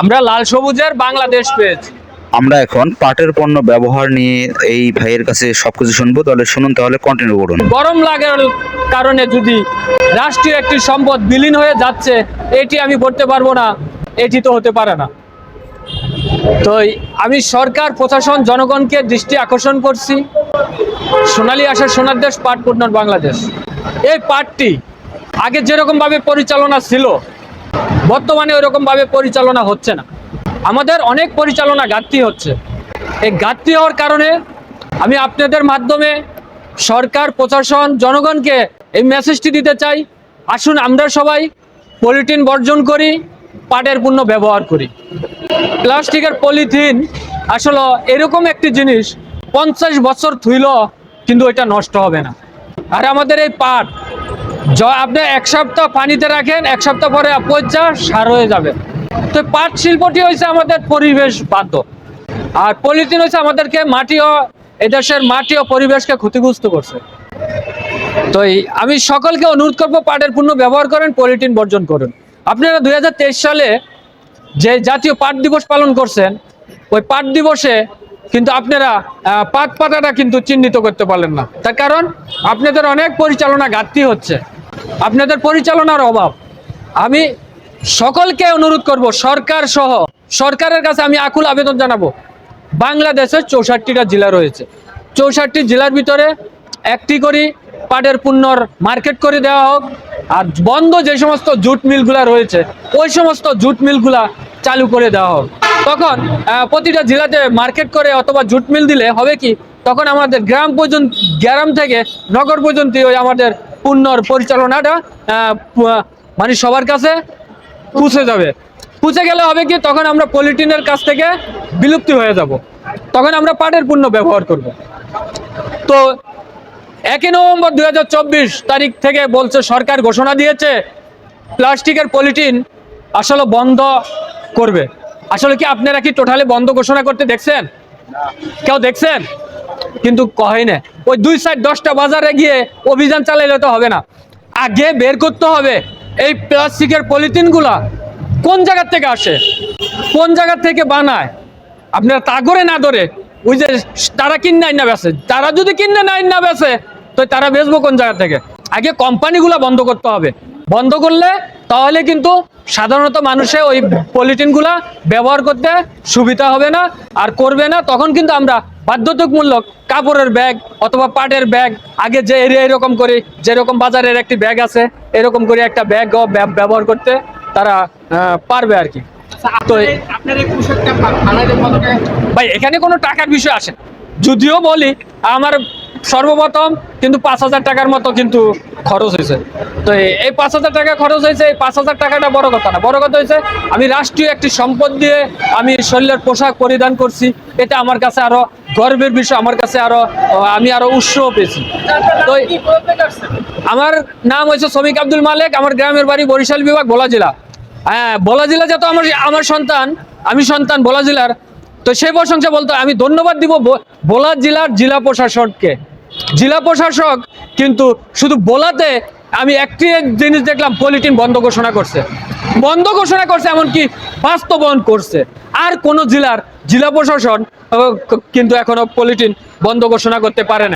আমরা লাল সবুজের বাংলাদেশ পেজ আমরা এখন পাটের পণ্য ব্যবহার নিয়ে এই ভাইয়ের কাছে সবকিছু শুনব। তাহলে শুনুন তাহলে কন্টিনিউ করুন গরম লাগার কারণে যদি রাষ্ট্রীয় একটি সম্পদ বিলীন হয়ে যাচ্ছে এটি আমি বলতে পারব না এটি তো হতে পারে না। তো আমি সরকার প্রশাসন জনগণকে দৃষ্টি আকর্ষণ করছি। সোনালী আসার সোনার দেশ পাট পূর্ণর বাংলাদেশ। এই পাটটি আগে যেরকমভাবে পরিচালনা ছিল বর্তমানে ওরকমভাবে পরিচালনা হচ্ছে না। আমাদের অনেক পরিচালনা ঘাটতি হচ্ছে। এই ঘাটতি হওয়ার কারণে আমি আপনাদের মাধ্যমে সরকার, প্রশাসন, জনগণকে এই মেসেজটি দিতে চাই। আসুন আমরা সবাই পলিথিন বর্জন করি, পাটের পণ্য ব্যবহার করি। প্লাস্টিকের পলিথিন আসলে এরকম একটি জিনিস, পঞ্চাশ বছর থুইল কিন্তু এটা নষ্ট হবে না। আর আমাদের এই পাট আপনি এক সপ্তাহ পানিতে রাখেন, এক সপ্তাহ পরে পচা সার হয়ে যাবে। তো পাট শিল্পটি হয়েছে আমাদের পরিবেশ বাধ্য। আর পলিথিন হচ্ছে আমাদেরকে মাটি ও এদেশের মাটি ও পরিবেশকে ক্ষতিগ্রস্ত করছে। তো আমি সকলকে অনুরোধ করব, পাটের পণ্য ব্যবহার করেন, পলিথিন বর্জন করুন। আপনারা দুই হাজার তেইশ সালে যে জাতীয় পাট দিবস পালন করছেন, ওই পাট দিবসে কিন্তু আপনারা পাট পাতাটা কিন্তু চিহ্নিত করতে পারলেন না। তার কারণ, আপনাদের অনেক পরিচালনা ঘাটতি হচ্ছে। আপনাদের পরিচালনার অভাব। আমি সকলকে অনুরোধ করব, সরকার সহ, সরকারের কাছে আমি আকুল আবেদন জানাব, বাংলাদেশের চৌষট্টিটা জেলা রয়েছে। চৌষট্টি জেলার ভিতরে একটি করি পাটের পুণ্যর মার্কেট করে দেওয়া হোক, আর বন্ধ যে সমস্ত জুট মিলগুলা রয়েছে, ওই সমস্ত জুট মিলগুলা চালু করে দেওয়া হোক। তখন প্রতিটা জেলাতে মার্কেট করে অথবা জুট মিল দিলে হবে কি? তখন আমাদের গ্রাম পর্যন্ত, গ্রাম থেকে নগর পর্যন্ত ওই আমাদের পুণ্যর পরিচালনাটা মানে সবার কাছে পুষে যাবে। পুষে গেলে হবে কি, তখন আমরা পলিটিনের কাছ থেকে বিলুপ্তি হয়ে যাব। তখন আমরা পাটের পণ্য ব্যবহার করব। তো একই নভেম্বর দু হাজার চব্বিশ তারিখ থেকে বলছে, সরকার ঘোষণা দিয়েছে, প্লাস্টিকের পলিটিন আসলে বন্ধ করবে। আসলে কি আপনারা কি টোটালি বন্ধ ঘোষণা করতে দেখছেন? কেউ দেখছেন? কিন্তু কয় না। ওই দুই সাইড দশটা বাজারে গিয়ে অভিযান চালাইলে তো হবে না। আগে বের করতে হবে এই প্লাস্টিকের পলিথিনগুলা কোন জায়গার থেকে আসে? কোন জায়গার থেকে বানায়? আপনারা তা করে না ধরে। ওই যে তারা কিনে আইন না বেছে। তারা যদি কিনে না আইন না বেছে, তো তারা বেচবো কোন জায়গা থেকে? আগে কোম্পানিগুলো বন্ধ করতে হবে। বন্ধ করলে তাহলে কিন্তু সাধারণত মানুষে ওই পলিথিনগুলা ব্যবহার করতে সুবিধা হবে না আর করবে না। তখন কিন্তু আমরা বাধ্যতামূলক কাপড়ের ব্যাগ অথবা পাটের ব্যাগ আগে যে এরিয়া এরকম করে যেরকম বাজারের একটি ব্যাগ আছে এরকম করে একটা ব্যাগ ব্যবহার করতে তারা পারবে আর কি তো কত টাকা ভাই এখানে কোনো টাকার বিষয় আসে না। যদিও বলি আমার সর্বপ্রথম কিন্তু পাঁচ হাজার টাকার মতো কিন্তু খরচ হয়েছে। তো এই- পাঁচ হাজার টাকা খরচ হয়েছে, এই পাঁচ হাজার টাকাটা বড় কথা না। বড় কথা হয়েছে, আমি রাষ্ট্রীয় একটি সম্পদ দিয়ে আমি শরীরের পোশাক পরিধান করছি। এটা আমার কাছে আরও গর্বের বিষয়, আমার কাছে আরও আমি আরও উৎসাহ পেয়েছি। তো আমার নাম হয়েছে শ্রমিক আব্দুল মালেক, আমার গ্রামের বাড়ি বরিশাল বিভাগ ভোলা জেলা। হ্যাঁ ভোলা জেলা যত আমার আমার সন্তান, আমি সন্তান ভোলা জেলার। তো সেই প্রশংসা বলতো আমি ধন্যবাদ দিব বোলা জেলার জেলা প্রশাসককে। জেলা প্রশাসক কিন্তু শুধু বোলাতে আমি একটি জিনিস দেখলাম পলিটিন বন্ধ ঘোষণা করছে। বন্ধ ঘোষণা করছে এমনকি বাস্তবায়ন করছে। আর কোন জেলার জেলা প্রশাসন কিন্তু এখনও পলিটিন বন্ধ ঘোষণা করতে পারে না।